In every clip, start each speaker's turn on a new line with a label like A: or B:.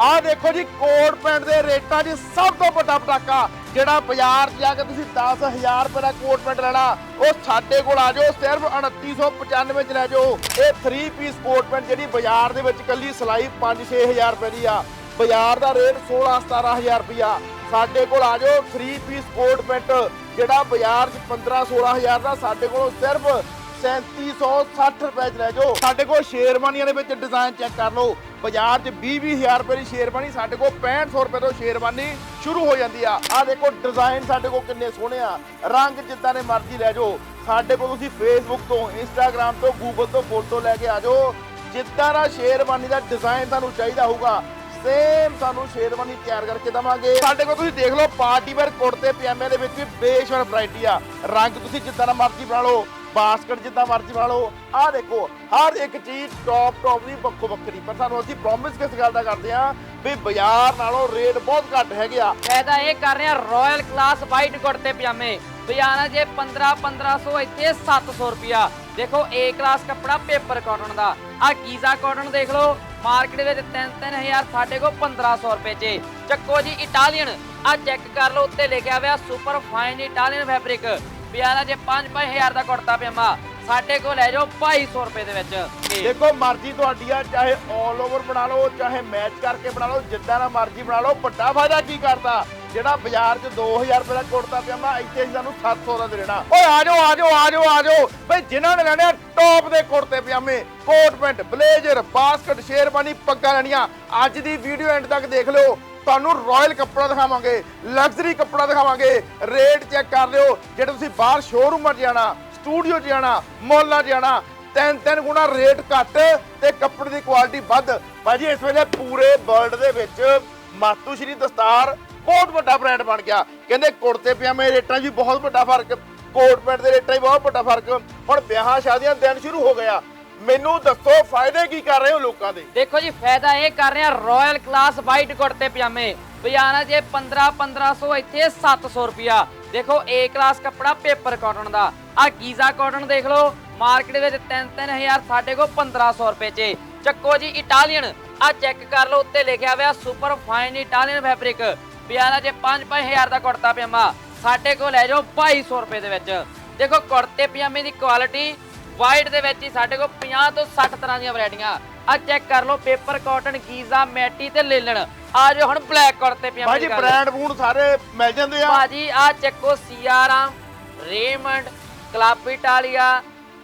A: ਆਹ ਦੇਖੋ ਜੀ, ਕੋਟ ਪੈਂਟ ਦੇ ਰੇਟਾਂ 'ਚ ਸਭ ਤੋਂ ਵੱਡਾ ਪਟਾਕਾ, ਜਿਹੜਾ ਬਾਜ਼ਾਰ 'ਚ ਜਾ ਕੇ ਤੁਸੀਂ 10000 ਰੁਪਏ ਦਾ ਕੋਟ ਪੈਂਟ ਲੈਣਾ, ਉਹ ਸਾਡੇ ਕੋਲ ਆ ਜਾਓ, ਸਿਰਫ 2995 ਚ ਲੈ ਜਾਓ। ਇਹ 3 ਪੀਸ ਕੋਟ ਪੈਂਟ ਜਿਹੜੀ ਬਾਜ਼ਾਰ ਦੇ ਵਿੱਚ ਕੱਲੀ ਸਿਲਾਈ 5-6000 ਰੁਪਏ ਦੀ ਆ। ਬਾਜ਼ਾਰ ਦਾ ਰੇਟ 16-17000 ਰੁਪਇਆ ਸਾਡੇ ਕੋਲ ਆ ਜਾਓ 3 ਪੀਸ ਕੋਟ ਪੈਂਟ, ਜਿਹੜਾ ਬਾਜ਼ਾਰ 'ਚ 15-16000 ਦਾ, ਸਾਡੇ ਕੋਲ ਸਿਰਫ 3760 ਰੁਪਏ ਚ ਲੈ ਜਾਓ। ਸਾਡੇ ਕੋਲ ਸ਼ੇਰਵਾਨੀਆਂ ਦੇ ਵਿੱਚ ਡਿਜ਼ਾਈਨ ਚੈੱਕ ਕਰ ਲਓ। ਬਾਜ਼ਾਰ 'ਚ 20-20000 ਰੁਪਏ ਦੀ ਸ਼ੇਰਵਾਨੀ, ਸਾਡੇ ਕੋਲ 6500 ਰੁਪਏ ਤੋਂ ਸ਼ੇਰਵਾਨੀ ਸ਼ੁਰੂ ਹੋ ਜਾਂਦੀ ਆ। ਆ ਦੇਖੋ ਡਿਜ਼ਾਈਨ ਸਾਡੇ ਕੋਲ ਕਿੰਨੇ ਸੋਹਣੇ ਆ। ਰੰਗ ਜਿੱਦਾਂ ਦੇ ਮਰਜ਼ੀ ਲੈ ਜਾਓ। ਸਾਡੇ ਕੋਲ ਤੁਸੀਂ ਫੇਸਬੁੱਕ ਤੋਂ ਇੰਸਟਾਗ੍ਰam ਤੋਂ ਗੂਗਲ ਤੋਂ ਫੋਟੋ ਲੈ ਕੇ ਆ ਜਾਓ। ਜਿੱਦਾਂ ਦਾ ਸ਼ੇਰਵਾਨੀ ਦਾ ਡਿਜ਼ਾਈਨ ਤੁਹਾਨੂੰ ਚਾਹੀਦਾ ਹੋਊਗਾ ਸੇਮ ਤੁਹਾਨੂੰ ਸ਼ੇਰਵਾਨੀ ਤਿਆਰ ਕਰਕੇ ਦਵਾਂਗੇ। ਸਾਡੇ ਕੋਲ ਤੁਸੀਂ ਦੇਖ ਲਓ ਪਾਰਟੀ ਵੇਅਰ ਕੁੜਤੇ ਪਜਾਮੇ ਦੇ ਵਿੱਚ ਵੀ ਬੇਸ਼ੱਕ ਵੈਰਾਈਟੀ ਆ। ਰੰਗ ਤੁਸੀਂ ਜਿੱਦਾਂ ਦਾ ਮਰਜ਼ੀ ਬਣਾ ਲਓ। ਬਾਸਕਟ ਜਿੱਦਾਂ ਮਰਜ਼ੀ ਬਣਾ ਲਓ। ਆਹ ਦੇਖੋ, ਹਰ ਇੱਕ ਚੀਜ਼ ਟੌਪ ਟੌਪ ਦੀ ਵੱਖੋ ਵੱਖਰੀ। ਪਰ ਸਾਨੂੰ ਅਸੀਂ ਪ੍ਰੋਮਿਸ ਕਿਸ ਗੱਲ ਦਾ ਕਰਦੇ ਆ ਵੀ ਬਾਜ਼ਾਰ ਨਾਲੋਂ ਰੇਟ ਬਹੁਤ ਘੱਟ ਹੈਗੇ ਆ।
B: ਫਾਇਦਾ ਇਹ ਕਰ ਰਹੇ ਰਾਇਲ ਕਲਾਸ ਵਾਈਟ ਕੁੜਤੇ ਪਜਾਮੇ। ਬਿਆਨਾ ਜੇ 15 1500 ਇੱਥੇ 700 ਰੁਪਿਆ ਦੇਖੋ, A ਕਲਾਸ ਕੱਪੜਾ ਪੇਪਰ ਕਾਟਨ ਦਾ। ਆ ਗੀਜ਼ਾ ਕਾਟਨ ਦੇਖ ਲਓ। ਮਾਰਕੀਟ ਵਿੱਚ 3-3000 ਸਾਡੇ ਕੋਲ 1500 ਰੁਪਏ 'ਚ। ਚੱਕੋ ਜੀ ਇਟਾਲੀਅਨ ਆ ਚੈੱਕ ਕਰ ਲਓ, ਉੱਤੇ ਲਿਖਿਆ ਹੋਇਆ ਸੁਪਰ ਫਾਈਨ ਇਟਾਲੀਅਨ ਫੈਬਰਿਕ ਬਿਆਨਾ ਜੇ 5-5000 ਦਾ ਕੁੜਤਾ ਪਜਾਮਾ, ਸਾਡੇ ਕੋਲ ਲੈ ਜਾਓ 2200 ਰੁਪਏ ਦੇ ਵਿੱਚ। ਇਹ
A: ਦੇਖੋ, ਮਰਜ਼ੀ ਤੁਹਾਡੀ ਆ, ਚਾਹੇ 올 ਓਵਰ ਬਣਾ ਲਓ, ਚਾਹੇ ਮੈਚ ਕਰਕੇ ਬਣਾ ਲਓ, ਜਿੱਦਾਂ ਦਾ ਮਰਜ਼ੀ ਬਣਾ ਲਓ, ਵੱਡਾ ਫਾਇਦਾ ਕੀ ਕਰਦਾ? ਜਿਹੜਾ ਬਾਜ਼ਾਰ 'ਚ 2000 ਰੁਪਏ ਦਾ ਕੁੜਤਾ ਪਜਾਮਾ, ਇੱਥੇ ਅਸੀਂ ਸਾਨੂੰ 700 ਦਾ ਦੇ ਦੇਣਾ। ਓਏ, ਆ ਜਾਓ ਆ ਜਾਓ ਆ ਜਾਓ ਆ ਜਾਓ। ਬਈ, ਜਿਨ੍ਹਾਂ ਨੇ ਲੈਣੇ ਟੌਪ ਦੇ ਕੁੜਤੇ ਪਜਾਮੇ coat pant blazer basket sherwani, ਪੱਗਾਂ ਲੈਣੀਆਂ। ਅੱਜ ਦੀ ਵੀਡੀਓ ਐਂਡ ਤੱਕ ਦੇਖ ਲਓ। ਤੁਹਾਨੂੰ ਰਾਇਲ ਕੱਪੜਾ ਦਿਖਾਵਾਂਗੇ ਲਗਜ਼ਰੀ ਕੱਪੜਾ ਦਿਖਾਵਾਂਗੇ। ਰੇਟ ਚੈੱਕ ਕਰ ਲਿਓ, ਜਿਹੜੇ ਤੁਸੀਂ ਬਾਹਰ ਸ਼ੋਰੂਮਾਂ 'ਚ ਜਾਣਾ ਸਟੂਡੀਓ 'ਚ ਜਾਣਾ ਮਾਲਾਂ 'ਚ ਜਾਣਾ, ਤਿੰਨ ਤਿੰਨ ਗੁਣਾ ਰੇਟ ਘੱਟ ਤੇ ਕੱਪੜੇ ਦੀ ਕੁਆਲਿਟੀ ਵੱਧ। ਭਾਜੀ, ਇਸ ਵੇਲੇ ਪੂਰੇ ਵਰਲਡ ਦੇ ਵਿੱਚ ਮਾਤੂ ਸ਼੍ਰੀ ਦਸਤਾਰ ਬਹੁਤ ਵੱਡਾ ਬ੍ਰਾਂਡ ਬਣ ਗਿਆ। ਕਹਿੰਦੇ ਕੁੜਤੇ, ਪਜਾਮੇ ਰੇਟਾਂ 'ਚ ਵੀ ਬਹੁਤ ਵੱਡਾ ਫ਼ਰਕ, ਕੋਟ ਪੈਂਟ ਦੇ ਰੇਟਾਂ 'ਚ ਬਹੁਤ ਵੱਡਾ ਫ਼ਰਕ। ਹੁਣ ਵਿਆਹਾਂ ਸ਼ਾਦੀਆਂ ਦੇ ਦਿਨ ਸ਼ੁਰੂ ਹੋ ਗਿਆ ਮੈਨੂੰ ਦੱਸੋ, ਫਾਇਦੇ ਕੀ ਕਰ ਰਹੇ ਹੋ ਲੋਕਾਂ ਦੇ?
B: ਦੇਖੋ ਜੀ, ਫਾਇਦਾ ਇਹ ਕਰ ਰਹੇ ਆ ਰਾਇਲ ਕਲਾਸ ਵਾਈਟ ਕੁੜਤੇ ਪਜਾਮੇ। ਬਿਆਨਾ ਜੇ 15 1500 ਇੱਥੇ 700 ਰੁਪਿਆ ਦੇਖੋ, A ਕਲਾਸ ਕੱਪੜਾ ਪੇਪਰ ਕਾਟਨ ਦਾ। ਆ ਗੀਜ਼ਾ ਕਾਟਨ ਦੇਖ ਲਓ ਮਾਰਕੀਟ ਵਿੱਚ 3-3000 ਸਾਡੇ ਕੋਲ 1500 ਰੁਪਏ 'ਚ। ਚੱਕੋ ਜੀ ਇਟਾਲੀਅਨ ਆ ਚੈੱਕ ਕਰ ਲਓ, ਉੱਤੇ ਲਿਖਿਆ ਹੋਇਆ ਸੁਪਰ ਫਾਈਨ ਇਟਾਲੀਅਨ ਫੈਬਰਿਕ ਬਿਆਨਾ ਜੇ 5-5000 ਦਾ ਕੁੜਤਾ ਪਜਾਮਾ, ਸਾਡੇ ਕੋਲ ਲੈ ਜਾਓ 2200 ਰੁਪਏ ਦੇ ਵਿੱਚ। ਦੇਖੋ, ਕੁੜਤੇ ਪਜਾਮੇ ਦੀ ਕੁਆਲਿਟੀ ਵਾਈਟ ਦੇ ਵਿੱਚ ਹੀ ਸਾਡੇ ਕੋਲ 50 ਤੋਂ 60 ਤਰ੍ਹਾਂ ਦੀਆਂ ਵੈਰਾਈਟੀਆਂ। ਆ ਚੈੱਕ ਕਰ ਲਓ ਪੇਪਰ ਕਾਟਨ ਗੀਜ਼ਾ ਮੈਟੀ ਤੇ ਲੇਲਣ ਆ ਜੋ ਹੁਣ ਬਲੈਕ ਕੁੜਤੇ ਪਜਾਮੇ
A: ਭਾਜੀ
B: ਦੀ ਗੱਲ।
A: ਬ੍ਰਾਂਡ ਬੂੰਡ ਸਾਰੇ ਮਿਲ ਜਾਂਦੇ ਆ।
B: ਭਾਜੀ ਆ ਚੱਕੋ ਸੀਆਰਾ ਰੇਮੰਡ ਕਲੱਬ ਇਟਾਲੀਆ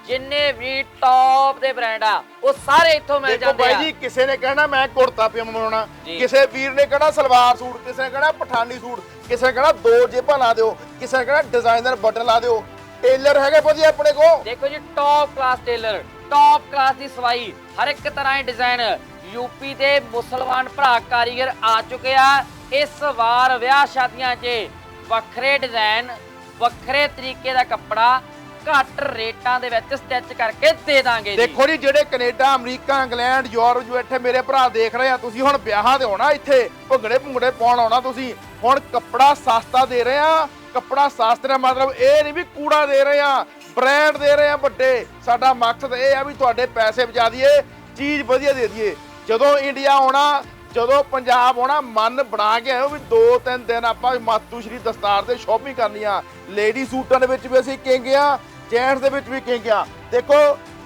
B: ਜਿੰਨੇ ਵੀ ਟੌਪ ਦੇ ਬ੍ਰਾਂਡ ਆ ਉਹ ਸਾਰੇ ਇੱਥੋਂ ਮਿਲ
A: ਦੇਖੋ
B: ਜਾਂਦੇ ਆ।
A: ਜੀ ਕਿਸੇ ਨੇ ਕਹਿਣਾ ਮੈਂ ਕੁੜਤਾ ਪਜਾਮਾ। ਕਿਸੇ ਵੀਰ ਨੇ ਕਹਿਣਾ ਸਲਵਾਰ ਸੂਟ ਕਿਸੇ ਨੇ ਕਹਿਣਾ ਪਠਾਨੀ ਸੂਟ ਕਿਸੇ ਨੇ ਕਹਿਣਾ ਦੋ ਜੇਬਾਂ ਲਾ ਦਿਓ ਕਿਸੇ ਨੇ ਕਹਿਣਾ ਡਿਜ਼ਾਈਨਰ ਬਟਨ ਲਾ ਦਿਓ। ਟੇਲਰ ਹੈਗੇ ਭਾਜੀ ਆਪਣੇ ਕੋਲ?
B: ਦੇਖੋ ਜੀ top class tailor top class ਦੀ ਸਵਾਈ ਹਰ ਇੱਕ ਤਰ੍ਹਾਂ ਦੇ ਡਿਜ਼ਾਈਨ ਯੂਪੀ ਦੇ ਮੁਸਲਮਾਨ ਭਰਾ ਕਾਰੀਗਰ ਆ ਚੁੱਕੇ ਆ। ਇਸ ਵਾਰ ਵਿਆਹ ਸ਼ਾਦੀਆਂ 'ਚ ਵੱਖਰੇ ਡਿਜ਼ਾਈਨ ਵੱਖਰੇ ਤਰੀਕੇ ਦਾ ਕੱਪੜਾ ਘੱਟ ਰੇਟਾਂ ਦੇ ਵਿੱਚ ਸਟਿਚ ਕਰਕੇ ਦੇ ਦਾਂਗੇ ਜੀ।
A: ਦੇਖੋ ਜੀ ਜਿਹੜੇ ਕੈਨੇਡਾ ਅਮਰੀਕਾ ਇੰਗਲੈਂਡ ਯੂਰਪ ਜੋ ਇੱਥੇ ਮੇਰੇ ਭਰਾ ਦੇਖ ਰਹੇ ਆ ਤੁਸੀਂ ਹੁਣ ਵਿਆਹਾਂ ਤੇ ਆਉਣਾ ਇੱਥੇ ਭੰਗੜੇ ਭੁੰਗੜੇ ਪਾਉਣ ਆਉਣਾ ਤੁਸੀਂ। ਹੁਣ ਕੱਪੜਾ ਸਸਤਾ ਦੇ ਰਹੇ ਆ, ਕੱਪੜਾ ਸਸਤਾ ਮਤਲਬ ਇਹ ਨਹੀਂ ਵੀ ਕੂੜਾ ਦੇ ਰਹੇ ਆ ਬ੍ਰਾਂਡ ਦੇ ਰਹੇ ਆ ਵੱਡੇ। ਸਾਡਾ ਮਕਸਦ ਇਹ ਆ ਵੀ ਤੁਹਾਡੇ ਪੈਸੇ ਬਚਾ ਦਈਏ, ਚੀਜ਼ ਵਧੀਆ ਦੇ ਦਈਏ। ਜਦੋਂ ਇੰਡੀਆ ਆਉਣਾ, ਜਦੋਂ ਪੰਜਾਬ ਆਉਣਾ, ਮਨ ਬਣਾ ਕੇ ਆਇਓ ਵੀ ਦੋ ਤਿੰਨ ਦਿਨ ਆਪਾਂ ਮਾਤੂ ਸ਼੍ਰੀ ਦਸਤਾਰ ਤੇ ਸ਼ਾਪਿੰਗ ਕਰਨੀ ਆ। ਲੇਡੀ ਸੂਟਾਂ ਦੇ ਵਿੱਚ ਵੀ ਅਸੀਂ ਕਿੰਗੇ ਆ ਜੈਂਟਸ ਦੇ ਵਿੱਚ ਵੀ ਕਿੰਗੇ ਆ। ਦੇਖੋ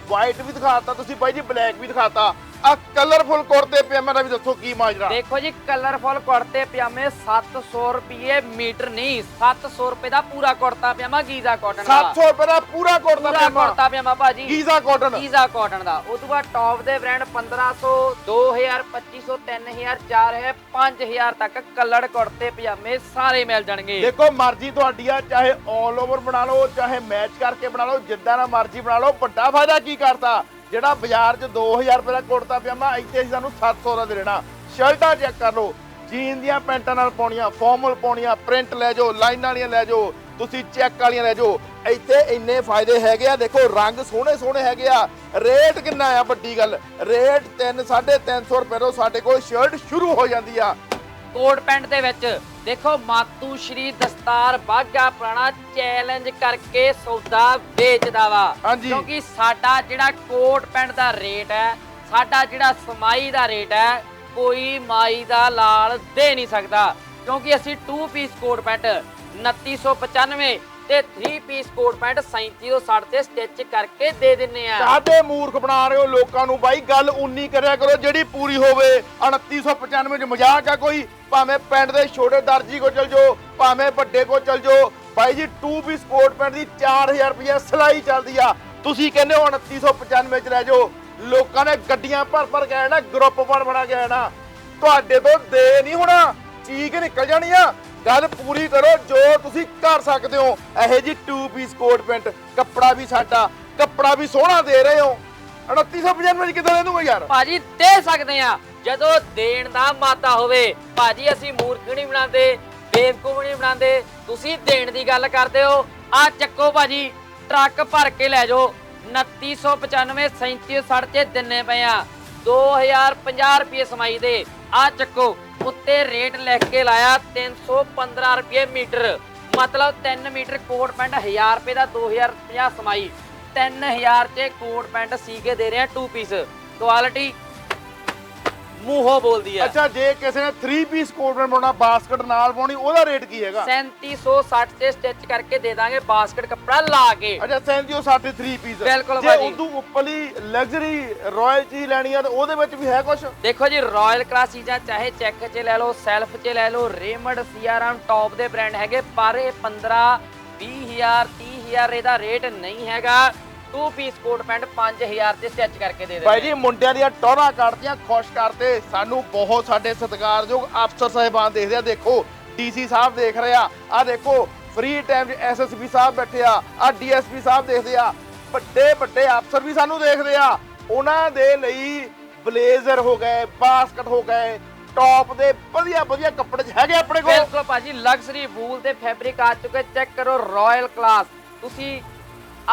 A: ਵਾਈਟ ਵੀ ਦਿਖਾਤਾ ਤੁਸੀਂ ਬਾਈ ਜੀ ਬਲੈਕ ਵੀ ਦਿਖਾਤਾ ਆ ਕਲਰਫੁਲ ਕੁੜਤੇ ਪਜਾਮੇ ਦਾ ਵੀ ਦੱਸੋ ਕੀ ਮਾਜਰਾ।
B: ਦੇਖੋ ਜੀ ਕਲਰਫੁਲ ਕੁੜਤੇ ਪਜਾਮੇ 700 ਰੁਪਏ ਮੀਟਰ ਨਹੀਂ 700 ਰੁਪਏ ਦਾ ਪੂਰਾ ਕੁੜਤਾ ਪਜਾਮਾ ਗੀਜ਼ਾ ਕਾਟਨ ਦਾ।
A: 700 ਰੁਪਏ ਦਾ ਪੂਰਾ ਕੁੜਤਾ
B: ਪੂਰਾ ਕੁੜਤਾ ਪਜਾਮਾ ਭਾਜੀ।
A: ਗੀਜ਼ਾ ਕਾਟਨ
B: ਗੀਜ਼ਾ ਕਾਟਨ ਦਾ। ਉਸ ਤੋਂ ਬਾਅਦ ਟੌਪ ਦੇ ਬ੍ਰਾਂਡ 1500 2000 2500 3000 4000 5000 ਤੱਕ ਕਲਰਡ ਕੁੜਤੇ ਪਜਾਮੇ ਸਾਰੇ ਮਿਲ ਜਾਣਗੇ।
A: ਦੇਖੋ ਮਰਜ਼ੀ ਤੁਹਾਡੀ ਆ ਚਾਹੇ 올 ਓਵਰ ਬਣਾ ਲਓ ਚਾਹੇ ਮੈਚ ਕਰਕੇ ਬਣਾ ਲਓ ਜਿੱਦਾਂ ਦਾ ਮਰਜ਼ੀ ਬਣਾ ਲਓ ਵੱਡਾ ਫਾਇਦਾ ਕੀ ਕਰਤਾ? ਜਿਹੜਾ ਬਾਜ਼ਾਰ 'ਚ 2000 ਰੁਪਏ ਦਾ ਕੁੜਤਾ ਪਜਾਮਾ, ਇੱਥੇ ਅਸੀਂ ਸਾਨੂੰ 700 ਦਾ ਦੇ ਦੇਣਾ। ਸ਼ਰਟਾਂ ਚੈੱਕ ਕਰ ਲਓ। ਜੀਨ ਦੀਆਂ ਪੈਂਟਾਂ ਨਾਲ ਪਾਉਣੀਆਂ ਫਾਰਮਲ ਪਾਉਣੀਆਂ ਪ੍ਰਿੰਟ ਲੈ ਜਾਓ ਲਾਈਨ ਵਾਲੀਆਂ ਲੈ ਜਾਓ, ਤੁਸੀਂ ਚੈੱਕ ਵਾਲੀਆਂ ਲੈ ਜਾਓ। ਇੱਥੇ ਇੰਨੇ ਫਾਇਦੇ ਹੈਗੇ ਆ, ਦੇਖੋ, ਰੰਗ ਸੋਹਣੇ ਸੋਹਣੇ ਹੈਗੇ ਆ। ਰੇਟ ਕਿੰਨਾ ਆ, ਵੱਡੀ ਗੱਲ। ਰੇਟ 3 350 ਰੁਪਏ ਤੋਂ ਸਾਡੇ ਕੋਲ ਸ਼ਰਟ ਸ਼ੁਰੂ ਹੋ ਜਾਂਦੀ ਆ।
B: ਕੋਟ ਪੈਂਟ ਦੇ ਵਿੱਚ ਦੇਖੋ ਮਾਤੂ ਸ਼੍ਰੀ ਦਸਤਾਰ ਬਾਗਾ ਪੁਰਾਣਾ ਚੈਲੰਜ ਕਰਕੇ ਸੌਦਾ ਵੇਚਦਾ ਵਾ
A: ਹਾਂਜੀ।
B: ਕਿਉਂਕਿ ਸਾਡਾ ਜਿਹੜਾ ਕੋਟ ਪੈਂਟ ਦਾ ਰੇਟ ਹੈ ਸਾਡਾ ਜਿਹੜਾ ਸਮਾਈ ਦਾ ਰੇਟ ਹੈ ਕੋਈ ਮਾਈ ਦਾ ਲਾਲ ਦੇ ਨਹੀਂ ਸਕਦਾ ਕਿਉਂਕਿ ਅਸੀਂ 2 ਪੀਸ ਕੋਟ ਪੈਂਟ 2995 ਤੇ 3 ਪੀਸ ਕੋਟ ਪੈਂਟ 3760 ਤੇ ਸਟਿਚ ਕਰਕੇ ਦੇ ਦਿੰਨੇ ਆ।
A: ਕਾਹਦੇ ਮੂਰਖ ਬਣਾ ਰਹੇ ਹੋ ਲੋਕਾਂ ਨੂੰ ਬਾਈ? ਗੱਲ ਉਨੀ ਕਰਿਆ ਕਰੋ, ਜਿਹੜੀ ਪੂਰੀ ਹੋਵੇ 2995 ਚ ਮਜ਼ਾਕ ਆ ਕੋਈ? ਭਾਵੇਂ ਪਿੰਡ ਦੇ ਛੋਟੇ ਦਰਜੀ ਕੋ ਚਲ ਜਾਓ, ਭਾਵੇਂ ਵੱਡੇ ਕੋ ਚਲ ਜਾਓ। ਬਾਈ ਜੀ 2 ਪੀਸ ਕੋਟ ਪੈਂਟ ਦੀ 4000 ਰੁਪਏ ਸਿਲਾਈ ਚੱਲਦੀ ਆ। ਤੁਸੀਂ ਕਹਿੰਦੇ ਹੋ 2995 ਚ ਰਹਿ ਜਾਓ। ਲੋਕਾਂ ਨੇ ਗੱਡੀਆਂ ਭਰ ਭਰ ਗਏ ਨਾ ਗਰੁੱਪ ਬਣ ਬਣਾ ਗਏ ਨਾ। ਤੁਹਾਡੇ ਤੋਂ ਦੇ ਨਹੀਂ ਹੋਣਾ। ਚੀਕ ਨਿਕਲ ਜਾਣੀ ਆ। ਗੱਲ ਪੂਰੀ ਕਰੋ, ਜੋ ਤੁਸੀਂ ਕਰ ਸਕਦੇ ਹੋ। ਇਹੋ ਜੀ 2 ਪੀਸ ਕੋਟ ਪੈਂਟ ਕੱਪੜਾ ਵੀ ਸਾਡਾ, ਕੱਪੜਾ ਵੀ ਸੋਹਣਾ ਦੇ ਰਹੇ ਹੋ। 2995 ਵਿੱਚ ਕਿੱਦਾਂ ਦੇ ਦੂੰਗਾ ਯਾਰ?
B: ਭਾਜੀ, ਦੇ ਸਕਦੇ ਆ ਜਦੋਂ ਦੇਣ ਦਾ ਮਾਤਾ ਹੋਵੇ, ਭਾਜੀ, ਅਸੀਂ ਮੂਰਖ ਨਹੀਂ ਬਣਾਉਂਦੇ, ਬੇਵਕੂਫ ਨਹੀਂ ਬਣਾਉਂਦੇ। ਤੁਸੀਂ ਦੇਣ ਦੀ ਗੱਲ ਕਰਦੇ ਹੋ। ਆ ਚੱਕੋ ਭਾਜੀ, ਟਰੱਕ ਭਰ ਕੇ ਲੈ ਜਾਓ। 2995 3760 ਚ ਦਿੰਨੇ ਪਏ ਆ। 2050 ਰੁਪਏ ਸਮਾਈ ਦੇ। ਆ ਚੱਕੋ। ਉੱਤੇ ਰੇਟ ਲਿਖ ਕੇ ਲਾਇਆ 315 ਰੁਪਏ ਮੀਟਰ। ਮਤਲਬ 3 ਮੀਟਰ ਕੋਟ ਪੈਂਟ 1000 ਰੁਪਏ ਦਾ 2050 ਸਮਾਈ। 3000 ਚ ਕੋਟ ਪੈਂਟ ਸੀ ਕੇ ਦੇ ਰਿਹਾ ਆ 2 ਪੀਸ ਕੁਆਲਿਟੀ ਮੂੰਹੋਂ ਬੋਲਦੀ ਆ।
A: ਅੱਛਾ ਜੇ ਕਿਸੇ ਨੇ 3 ਪੀਸ ਕੋਟ ਪੈਂਟ ਪਾਉਣਾ ਬਾਸਕਟ ਨਾਲ ਪਾਉਣੀ ਉਹਦਾ ਰੇਟ ਕੀ ਹੈਗਾ?
B: 3760 ਤੇ ਸਟਿਚ ਕਰਕੇ ਦੇ ਦਾਂਗੇ ਬਾਸਕਟ ਕੱਪੜਾ ਲਾ ਕੇ।
A: ਅੱਛਾ ਸੈਂਜੀਓ 63 ਪੀਸ
B: ਬਿਲਕੁਲ
A: ਜੇ
B: ਭਾਜੀ।
A: ਉਦੋਂ ਉੱਪਰਲੀ ਲਗਜ਼ਰੀ ਰਾਇਲ ਚੀਜ਼ ਲੈਣੀ ਆ ਤਾਂ ਉਹਦੇ ਵਿੱਚ ਵੀ ਹੈ ਕੁਝ
B: ਦੇਖੋ ਜੀ ਰਾਇਲ ਕਲਾਸ ਚੀਜ਼ਾਂ ਚਾਹੇ ਚੈੱਕ 'ਚ ਲੈ ਲਓ ਸੈਲਫ 'ਚ ਲੈ ਲਓ Raymond C R M top ਦੇ ਬ੍ਰਾਂਡ ਹੈਗੇ ਪਰ ਇਹ 15 20000 30000 ਇਹਦਾ ਰੇਟ ਨਹੀਂ ਹੈਗਾ। 2 ਪੀਸ ਕੋਟ ਪੈਂਟ 5000 ਤੇ ਸਟਿਚ ਕਰਕੇ ਦੇ
A: ਭਾਈ
B: ਦਿੰਦੇ
A: ਜੀ ਮੁੰਡਿਆਂ ਦੀਆਂ ਟੌਰਾਂ ਕੱਢਦੀਆਂ ਖੁਸ਼ ਕਰਦੇ। ਸਾਨੂੰ ਬਹੁਤ ਸਾਡੇ ਸਤਿਕਾਰਯੋਗ ਅਫਸਰ ਸਾਹਿਬਾਨ ਦੇਖਦੇ ਆ। ਦੇਖੋ ਡੀਸੀ ਸਾਹਿਬ ਦੇਖ ਰਹੇ ਆ। ਆ ਦੇਖੋ ਫ੍ਰੀ ਟਾਈਮ ਐਸਐਸਪੀ ਸਾਹਿਬ ਬੈਠੇ ਆ। ਆ ਡੀਐਸਪੀ ਸਾਹਿਬ ਦੇਖਦੇ ਆ। ਵੱਡੇ ਵੱਡੇ ਅਫਸਰ ਵੀ ਸਾਨੂੰ ਦੇਖਦੇ ਆ। ਉਹਨਾਂ ਦੇ ਲਈ ਬਲੇਜ਼ਰ ਹੋ ਗਏ ਬਾਸਕਟ ਹੋ ਗਏ ਟੌਪ ਦੇ ਵਧੀਆ ਵਧੀਆ ਕੱਪੜੇ ਹੈਗੇ ਆਪਣੇ ਕੋਲ।
B: ਬਿਲਕੁਲ ਭਾਜੀ ਲਗਜ਼ਰੀ ਵੂਲ ਦੇ ਫੈਬਰਿਕ ਆ ਚੁੱਕੇ। ਚੈੱਕ ਕਰੋ ਰਾਇਲ ਕਲਾਸ ਤੁਸੀਂ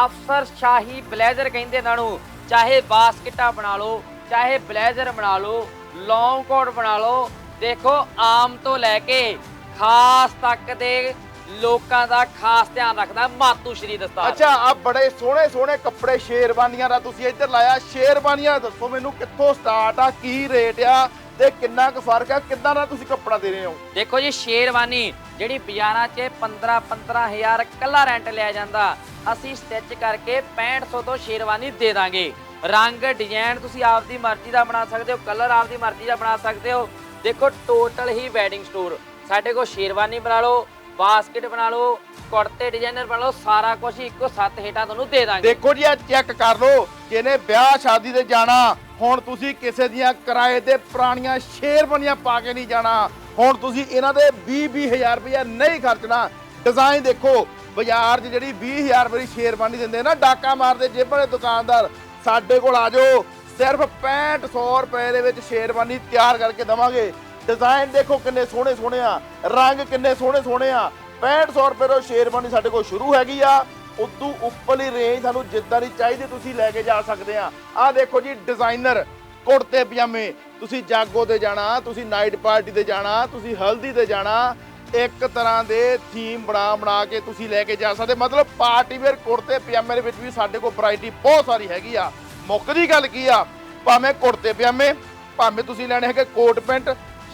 B: ਅਫਸਰ ਸ਼ਾਹੀ ਬਲੇਜ਼ਰ ਕਹਿੰਦੇ ਇਹਨਾਂ ਨੂੰ ਚਾਹੇ ਬਾਸਕਟਾ ਬਣਾ ਲਓ, ਚਾਹੇ ਬਲੇਜ਼ਰ ਬਣਾ ਲਓ ਲੌਂਗ ਕੋਟ ਬਣਾ ਲਓ, ਦੇਖੋ ਆਮ ਤੋਂ ਲੈ ਕੇ ਖਾਸ ਤੱਕ ਦੇ ਲੋਕਾਂ ਦਾ ਖਾਸ ਧਿਆਨ ਰੱਖਦਾ ਮਾਤੂ ਸ਼੍ਰੀ ਦਸਤਾਰ।
A: ਅੱਛਾ ਆ ਬੜੇ ਸੋਹਣੇ ਸੋਹਣੇ ਕੱਪੜੇ ਸ਼ੇਰਵਾਨੀਆਂ ਦਾ ਤੁਸੀਂ ਇੱਧਰ ਲਾਇਆ। ਸ਼ੇਰਵਾਨੀਆਂ ਦੱਸੋ ਮੈਨੂੰ ਕਿੱਥੋਂ ਸਟਾਰਟ ਆ, ਕੀ ਰੇਟ ਆ? ਤੇ ਕਿੰਨਾ ਕੁ ਫ਼ਰਕ ਆ ਕਿੱਦਾਂ ਦਾ ਤੁਸੀਂ ਕੱਪੜਾ ਦੇ ਰਹੇ ਹੋ?
B: ਦੇਖੋ ਜੀ ਸ਼ੇਰਵਾਨੀ ਜਿਹੜੀ ਬਾਜ਼ਾਰਾਂ 'ਚ 15 15000 ਕੱਲਾ ਰੈਂਟ ਲਿਆ ਜਾਂਦਾ ਅਸੀਂ ਸਟਿਚ ਕਰਕੇ 6500 ਤੋਂ ਸ਼ੇਰਵਾਨੀ ਦੇ ਦਾਂਗੇ। ਰੰਗ ਡਿਜ਼ਾਈਨ ਤੁਸੀਂ ਆਪਦੀ ਮਰਜ਼ੀ ਦਾ ਬਣਾ ਸਕਦੇ ਹੋ ਕਲਰ ਆਪਦੀ ਮਰਜ਼ੀ ਦਾ ਬਣਾ ਸਕਦੇ ਹੋ। ਦੇਖੋ ਟੋਟਲ ਹੀ ਵੈਡਿੰਗ ਸਟੋਰ ਸਾਡੇ ਕੋਲ ਸ਼ੇਰਵਾਨੀ ਬਣਾ ਲਓ ਬਾਸਕਟ ਬਣਾ ਲਓ ਕੁੜਤੇ ਡਿਜ਼ਾਈਨਰ ਬਣਾ ਲਓ ਸਾਰਾ ਕੁਝ ਇੱਕੋ ਸੱਤ ਹੇਠਾਂ ਤੁਹਾਨੂੰ ਦੇ ਦਾਂਗੇ।
A: ਦੇਖੋ ਜੀ ਆ ਚੈੱਕ ਕਰ ਲਓ ਜਿਹਨੇ ਵਿਆਹ ਸ਼ਾਦੀ ਤੇ ਜਾਣਾ ਹੁਣ ਤੁਸੀਂ ਕਿਸੇ ਦੀਆਂ ਕਿਰਾਏ ਤੇ ਪੁਰਾਣੀਆਂ ਸ਼ੇਰਵਾਨੀਆਂ ਪਾ ਕੇ ਨਹੀਂ ਜਾਣਾ। ਹੁਣ ਤੁਸੀਂ ਇਹਨਾਂ ਦੇ 20 20000 ਰੁਪਇਆ ਨਹੀਂ ਖਰਚਣਾ। ਡਿਜ਼ਾਈਨ ਦੇਖੋ, ਬਾਜ਼ਾਰ 'ਚ ਜਿਹੜੀ 20000 ਰੁਪਏ ਦੀ ਸ਼ੇਰਵਾਨੀ ਦਿੰਦੇ ਨਾ, ਡਾਕਾ ਮਾਰਦੇ ਜੇਬ ਵਾਲੇ ਦੁਕਾਨਦਾਰ, ਸਾਡੇ ਕੋਲ ਆ ਜਾਓ। ਸਿਰਫ 6500 ਰੁਪਏ ਦੇ ਵਿੱਚ ਸ਼ੇਰਵਾਨੀ ਤਿਆਰ ਕਰਕੇ ਦਵਾਂਗੇ। ਡਿਜ਼ਾਈਨ ਦੇਖੋ ਕਿੰਨੇ ਸੋਹਣੇ ਸੋਹਣੇ ਆ, ਰੰਗ ਕਿੰਨੇ ਸੋਹਣੇ ਸੋਹਣੇ ਆ 6500 ਰੁਪਏ ਤੋਂ ਸ਼ੇਰਵਾਨੀ ਸਾਡੇ ਕੋਲ ਸ਼ੁਰੂ ਹੈਗੀ ਆ। ਉਦੋਂ ਉੱਪਰਲੀ ਰੇਂਜ ਸਾਨੂੰ ਜਿੱਦਾਂ ਦੀ ਚਾਹੀਦੀ, ਤੁਸੀਂ ਲੈ ਕੇ ਜਾ ਸਕਦੇ ਆ। ਆਹ ਦੇਖੋ ਜੀ ਡਿਜ਼ਾਈਨਰ ਕੁੜਤੇ, ਪਜਾਮੇ। ਤੁਸੀਂ ਜਾਗੋ ਤੇ ਜਾਣਾ, ਤੁਸੀਂ ਨਾਈਟ ਪਾਰਟੀ ਤੇ ਜਾਣਾ, ਤੁਸੀਂ ਹਲਦੀ ਤੇ ਜਾਣਾ, ਇੱਕ ਤਰ੍ਹਾਂ ਦੇ ਥੀਮ ਬਣਾ ਬਣਾ ਕੇ ਤੁਸੀਂ ਲੈ ਕੇ ਜਾ ਸਕਦੇ। ਮਤਲਬ ਪਾਰਟੀ ਵੇਅਰ ਕੁੜਤੇ, ਪਜਾਮੇ ਦੇ ਵਿੱਚ ਵੀ ਸਾਡੇ ਕੋਲ ਵੈਰਾਈਟੀ ਬਹੁਤ ਸਾਰੀ ਹੈਗੀ ਆ। ਮੁੱਖ ਦੀ ਗੱਲ ਕੀ ਆ? ਭਾਵੇਂ ਕੁੜਤੇ, ਪਜਾਮੇ, ਭਾਵੇਂ ਤੁਸੀਂ ਲੈਣੇ ਹੈਗੇ ਕੋਟ ਪੈਂਟ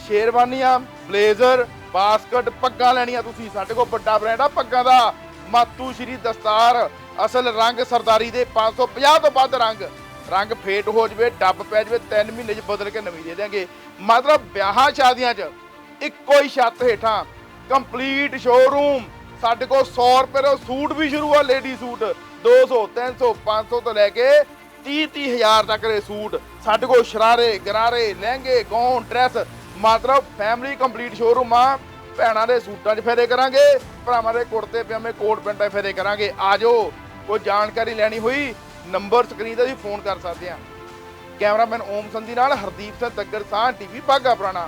A: ਸ਼ੇਰਵਾਨੀਆਂ ਬਲੇਜ਼ਰ ਬਾਸਕਟ ਪੱਗਾਂ ਲੈਣੀਆਂ ਤੁਸੀਂ। ਸਾਡੇ ਕੋਲ ਵੱਡਾ ਬ੍ਰਾਂਡ ਆ ਪੱਗਾਂ ਦਾ। ਮਾਤੂ ਸ਼੍ਰੀ ਦਸਤਾਰ ਅਸਲ ਰੰਗ ਸਰਦਾਰੀ ਦੇ 550 ਤੋਂ ਵੱਧ ਰੰਗ। ਰੰਗ ਫੇਟ ਹੋ ਜਵੇ, ਡੱਬ ਪੈ ਜਵੇ 3 ਮਹੀਨੇ ਚ ਬਦਲ ਕੇ ਨਵੀਂ ਦੇ ਦਿਆਂਗੇ। ਮਤਲਬ ਵਿਆਹਾਂ ਸ਼ਾਦੀਆਂ 'ਚ ਇੱਕੋ ਹੀ ਛੱਤ ਹੇਠਾਂ ਕੰਪਲੀਟ ਸ਼ੋਰੂਮ ਸਾਡੇ ਕੋਲ 100 ਰੁਪਏ ਦਾ ਸੂਟ ਵੀ ਸ਼ੁਰੂ ਆ ਲੇਡੀ ਸੂਟ। 200 300 500 ਤੋਂ ਲੈ ਕੇ 30 30 ਹਜ਼ਾਰ ਤੱਕ ਦੇ ਸੂਟ। ਸਾਡੇ ਕੋਲ ਸ਼ਰਾਰੇ, ਗਰਾਰੇ, ਲਹਿੰਗੇ ਗੌਨ ਡਰੈਸ। ਮਤਲਬ ਫੈਮਿਲੀ ਕੰਪਲੀਟ ਸ਼ੋਰੂਮ ਆ। ਭੈਣਾਂ ਦੇ ਸੂਟਾਂ 'ਚ ਫੇਰੇ ਕਰਾਂਗੇ, ਭਰਾਵਾਂ ਦੇ ਕੁੜਤੇ ਪਜਾਮੇ ਕੋਟ ਪੈਂਟਾਂ 'ਚ ਫੇਰੇ ਕਰਾਂਗੇ। ਆਜੋ, ਕੋਈ ਜਾਣਕਾਰੀ ਲੈਣੀ ਹੋਈ, ਨੰਬਰ ਸਕਰੀਨ ਤੇ ਤੁਸੀਂ ਫੋਨ ਕਰ ਸਕਦੇ ਆ ਕੈਮਰਾਮੈਨ ਓਮ ਸੰਧੀ ਨਾਲ ਹਰਦੀਪ ਸਿੰਘ ਦੱਗਰ ਸਾਹ ਟੀਵੀ ਬਾਗਾ ਪੁਰਾਣਾ।